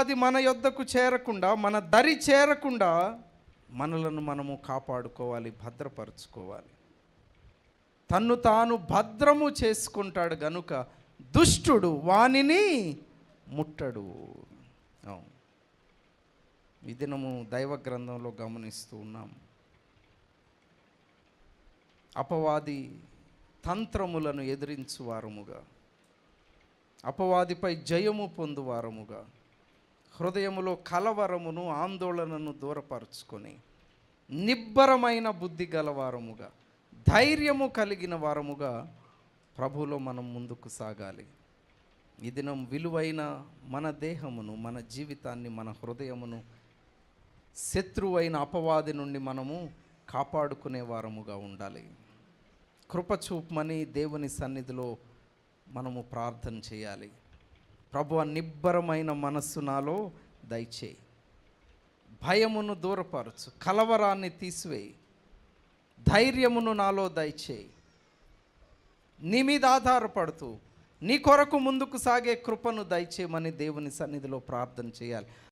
అది మన యొద్దకు చేరకుండా మన దరి చేరకుండా మనలను మనము కాపాడుకోవాలి భద్రపరుచుకోవాలి. తన్ను తాను భద్రము చేసుకుంటాడు గనుక దుష్టుడు వానిని ముట్టడు. ఈ దినము దైవ గ్రంథంలో గమనిస్తూ ఉన్నాం. అపవాది తంత్రములను ఎదిరించు వారముగా అపవాదిపై జయము పొందువారముగా హృదయములో కలవరమును ఆందోళనను దూరపరుచుకొని నిబ్బరమైన బుద్ధి గలవారముగా ధైర్యము కలిగిన వారముగా ప్రభులో మనం ముందుకు సాగాలి. ఈ దినం విలువైన మన దేహమును మన జీవితాన్ని మన హృదయమును శత్రువైన అపవాది నుండి మనము కాపాడుకునే వారముగా ఉండాలి. కృపచూపమని దేవుని సన్నిధిలో మనము ప్రార్థన చేయాలి. ప్రభు నిబ్బరమైన మనస్సు నాలో దయచేయి. భయమును దూరపరచు కలవరాన్ని తీసివేయి. ధైర్యమును నాలో దయచేయి. నీ మీద ఆధారపడుతూ నీ కొరకు ముందుకు సాగే కృపను దయచేయమని దేవుని సన్నిధిలో ప్రార్థన చేయాలి.